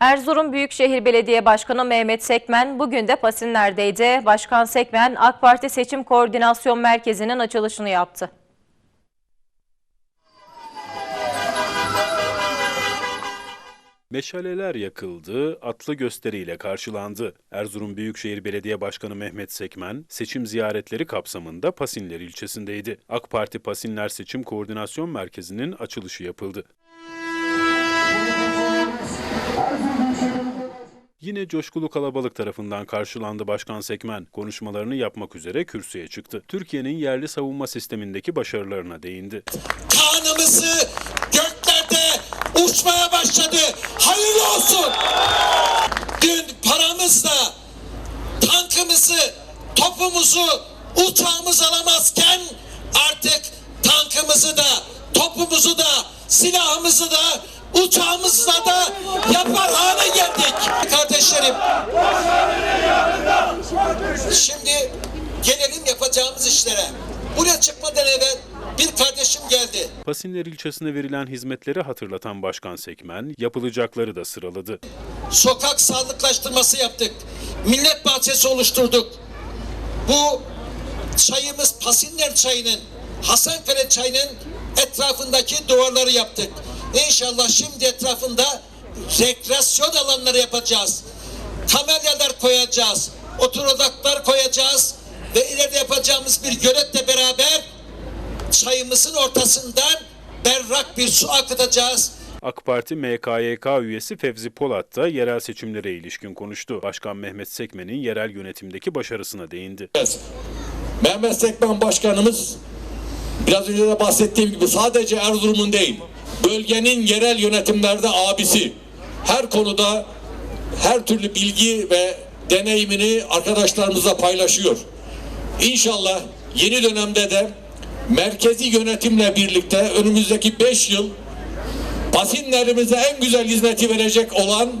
Erzurum Büyükşehir Belediye Başkanı Mehmet Sekmen bugün de Pasinler'deydi. Başkan Sekmen AK Parti Seçim Koordinasyon Merkezi'nin açılışını yaptı. Meşaleler yakıldı, atlı gösteriyle karşılandı. Erzurum Büyükşehir Belediye Başkanı Mehmet Sekmen, seçim ziyaretleri kapsamında Pasinler ilçesindeydi. AK Parti Pasinler Seçim Koordinasyon Merkezi'nin açılışı yapıldı. Yine coşkulu kalabalık tarafından karşılandı Başkan Sekmen. Konuşmalarını yapmak üzere kürsüye çıktı. Türkiye'nin yerli savunma sistemindeki başarılarına değindi. Kanımızı göklerde uçmaya başladı. Hayırlı olsun. Dün paramızla tankımızı, topumuzu, uçağımızı alamazken artık tankımızı da, topumuzu da, silahımızı da, uçağımızla da yapar hale geldik. Kardeşlerim. Şimdi gelelim yapacağımız işlere. Buraya çıkmadan evvel bir kardeşim geldi. Pasinler ilçesine verilen hizmetleri hatırlatan Başkan Sekmen, yapılacakları da sıraladı. Sokak sağlıklaştırması yaptık. Millet bahçesi oluşturduk. Bu çayımız Pasinler çayının, Hasankale çayının etrafındaki duvarları yaptık. İnşallah şimdi etrafında rekreasyon alanları yapacağız. Kamelyalar koyacağız. Otur odaklar koyacağız. Ve ileride yapacağımız bir göletle beraber çayımızın ortasından berrak bir su akıtacağız. AK Parti MKYK üyesi Fevzi Polat da yerel seçimlere ilişkin konuştu. Başkan Mehmet Sekmen'in yerel yönetimdeki başarısına değindi. Mehmet Sekmen Başkanımız biraz önce de bahsettiğim gibi sadece Erzurum'un değil, bölgenin yerel yönetimlerde abisi. Her konuda her türlü bilgi ve deneyimini arkadaşlarımızla paylaşıyor. İnşallah yeni dönemde de merkezi yönetimle birlikte önümüzdeki 5 yıl Pasinlerimize en güzel hizmeti verecek olan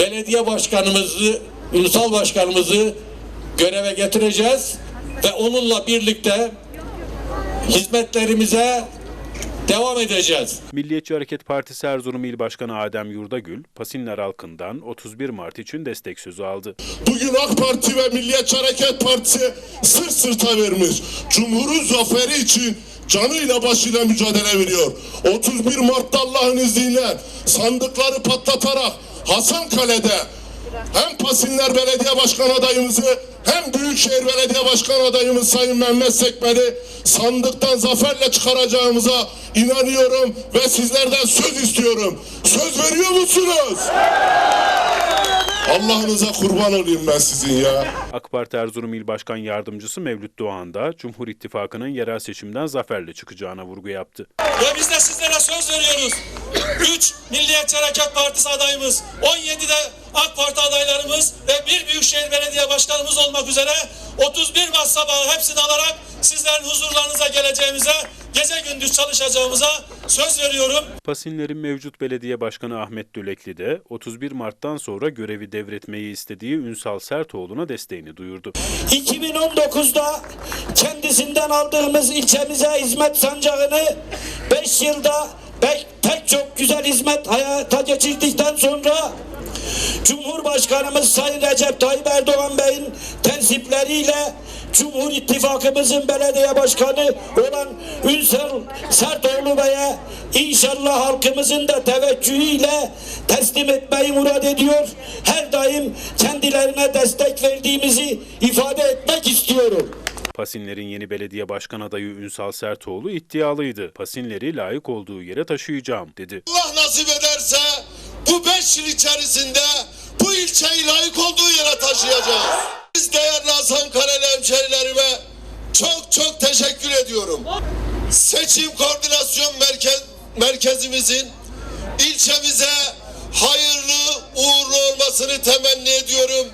belediye başkanımızı, ulusal başkanımızı göreve getireceğiz ve onunla birlikte hizmetlerimize devam edeceğiz. Milliyetçi Hareket Partisi Erzurum İl Başkanı Adem Yurdagül, Pasinler halkından 31 Mart için destek sözü aldı. Bugün AK Parti ve Milliyetçi Hareket Partisi sırt sırta vermiş. Cumhurun zaferi için canıyla başıyla mücadele veriyor. 31 Mart'ta Allah'ın izniyle sandıkları patlatarak Hasankale'de hem Pasinler Belediye Başkan adayımızı hem Büyükşehir Belediye Başkan adayımız Sayın Mehmet Sekmen'i sandıktan zaferle çıkaracağımıza inanıyorum ve sizlerden söz istiyorum. Söz veriyor musunuz? Allah'ınıza kurban olayım ben sizin ya. AK Parti Erzurum İl Başkan Yardımcısı Mevlüt Doğan da Cumhur İttifakı'nın yerel seçimden zaferle çıkacağına vurgu yaptı. Ve biz de sizlere söz veriyoruz. 3 Milliyetçi Hareket Partisi adayımız, 17'de AK Parti adaylarımız ve bir Büyükşehir Belediye Başkanımız olmak üzere 31 Mart sabahı hepsini alarak sizlerin huzurlarınıza geleceğimize, gece gündüz çalışacağımıza söz veriyorum. Pasinler'in mevcut belediye başkanı Ahmet Dölekli de 31 Mart'tan sonra görevi devretmeyi istediği Ünsal Sertoğlu'na desteğini duyurdu. 2019'da kendisinden aldığımız ilçemize hizmet sancağını 5 yılda pek, pek çok güzel hizmet hayata geçirdikten sonra Cumhurbaşkanımız Sayın Recep Tayyip Erdoğan Bey'in tensipleriyle Cumhur İttifakımızın belediye başkanı olan Ünsal Sertoğlu Bey'e inşallah halkımızın da teveccühüyle teslim etmeyi murad ediyor. Her daim kendilerine destek verdiğimizi ifade etmek istiyorum. Pasinler'in yeni belediye başkan adayı Ünsal Sertoğlu iddialıydı. Pasinler'i layık olduğu yere taşıyacağım dedi. Allah nasip ederse bu beş yıl içerisinde bu ilçeyi layık olduğu yere taşıyacağız. Biz değerli Hasan Kareli hemşerilerime çok çok teşekkür ediyorum. Seçim Koordinasyon Merkez, Merkezimizin ilçemize hayırlı uğurlu olmasını temenni ediyorum.